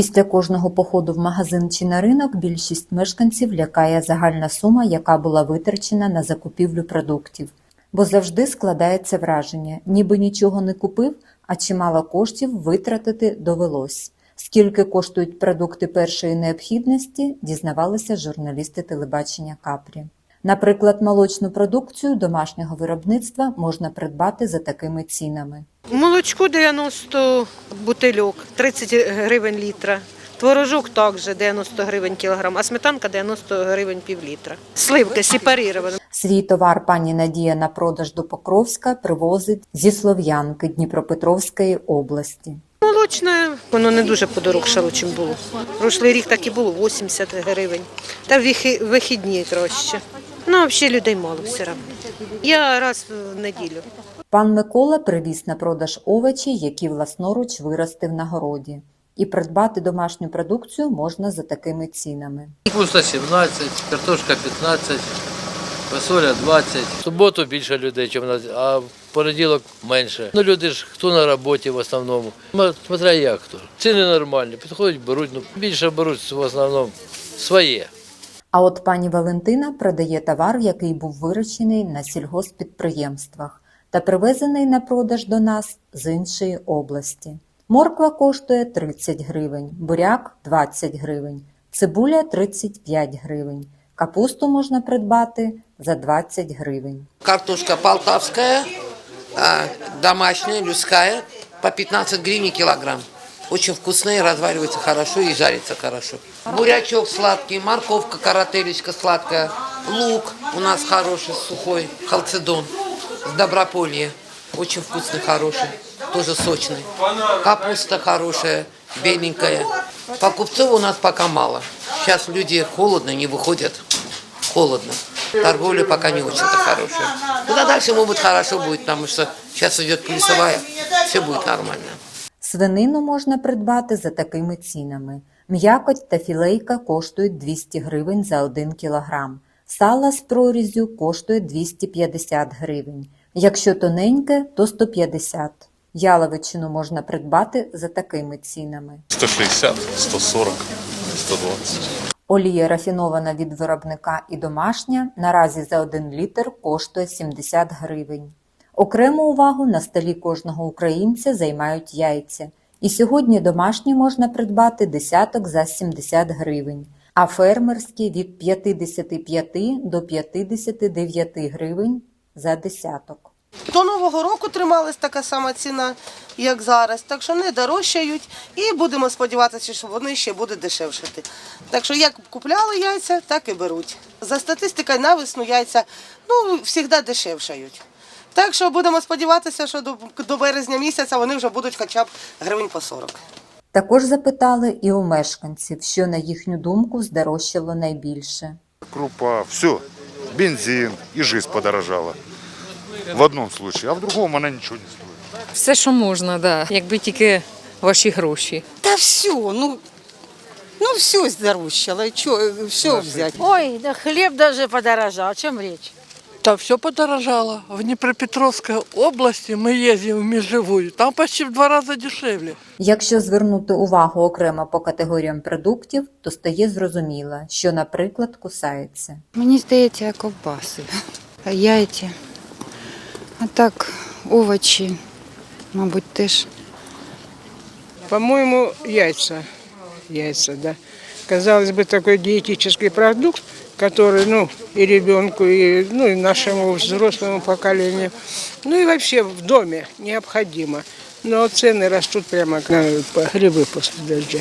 Після кожного походу в магазин чи на ринок більшість мешканців лякає загальна сума, яка була витрачена на закупівлю продуктів. Бо завжди складається враження, ніби нічого не купив, а чимало коштів витратити довелось. Скільки коштують продукти першої необхідності, дізнавалися журналісти телебачення Капрі. Наприклад, молочну продукцію домашнього виробництва можна придбати за такими цінами. Молочко 90 бутильок, 30 гривень літра. Творожок також 90 гривень кілограм, а сметанка 90 гривень пів літра. Сливки сепарірована. Свій товар пані Надія на продаж до Покровська привозить зі Слов'янки Дніпропетровської області. Молочне, воно не дуже подорожчало, чим було. Прошлий рік так і було 80 гривень. Та вихідні краще. Ну, взагалі людей мало все одно. Я раз в неділю. Пан Микола привіз на продаж овочі, які власноруч виростив на городі. І придбати домашню продукцію можна за такими цінами. Капуста 17, картошка 15, фасоля 20. В суботу більше людей, ніж на а в понеділок менше. Ну люди ж хто на роботі в основному. Смотря як хто. Ціни нормальні, підходять, беруть, ну більше беруть в основному своє. А от пані Валентина продає товар, який був вирощений на сільгосппідприємствах та привезений на продаж до нас з іншої області. Морква коштує 30 гривень, буряк 20 гривень, цибуля 35 гривень. Капусту можна придбати за 20 гривень. Картошка полтавская, а, домашняя, людская, по 15 гривен килограмм. Очень вкусная, разваривается хорошо и жарится хорошо. Бурячок сладкий, морковка, карателечка сладкая, лук у нас хороший, сухой, халцедон с доброполья. Очень вкусный, хороший, тоже сочный. Капуста хорошая, беленькая. Покупцов у нас пока мало. Сейчас люди холодно, не выходят. Холодно. Торговля пока не очень-то хорошая. Куда дальше, может хорошо будет, потому что сейчас идет плюсовая, все будет нормально. Свинину можна придбати за такими цінами. М'якоть та філейка коштують 200 гривень за 1 кілограм. Сало з прорізю коштує 250 гривень. Якщо тоненьке, то 150. Яловичину можна придбати за такими цінами. 160, 140, 120. Олія рафінована від виробника і домашня наразі за 1 літр коштує 70 гривень. Окрему увагу на столі кожного українця займають яйця. І сьогодні домашні можна придбати десяток за 70 гривень, а фермерські від 55 до 59 гривень за десяток. До Нового року трималась така сама ціна, як зараз. Так що не дорожчають і будемо сподіватися, що вони ще будуть дешевшати. Так що як купляли яйця, так і беруть. За статистикою на весну яйця ну, завжди дешевшають. Так що будемо сподіватися, що до, до березня місяця вони вже будуть хоча б гривень по 40. Також запитали і у мешканців, що на їхню думку здорожчало найбільше. Крупа, все. Бензин и жизнь подорожала. В одном случае, а в другом она ничего не стоит. Все, що можна, да. якби тільки ваші гроші. Да все, ну, ну все здорожчало, что, все взять. Ой, да хлеб даже подорожал. О чем Да все подорожало. В Днепропетровской области мы ездим в межевую. Там почти в два раза дешевле. Якщо звернути увагу окремо по категоріям продуктів, то стає зрозуміло, що, наприклад, кусається. Мені здається, ковбаси, яйця. А так, овочі, мабуть, теж. По-моему, яйца. Яйца, да. Казалось бы, такой диетический продукт, который, ну, и ребенку, и, ну, и нашему взрослому поколению, ну и вообще в доме необходимо. Но цены растут прямо как на грибы после дождя.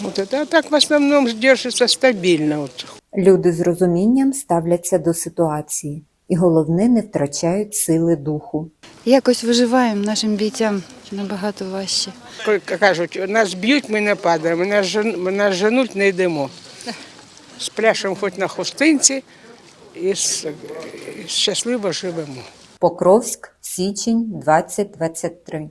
Вот это, а так в основном держится стабильно. Вот. Люди з розумінням ставляться до ситуації, і головне не втрачають сили духу. Якось виживаємо нашим бійцям набагато важче. Як кажуть, нас б'ють, ми не падаємо, нас, жен- нас женуть, не йдемо. Спляшемо хоч на хустинці і щасливо живемо. Покровськ, січень 2023.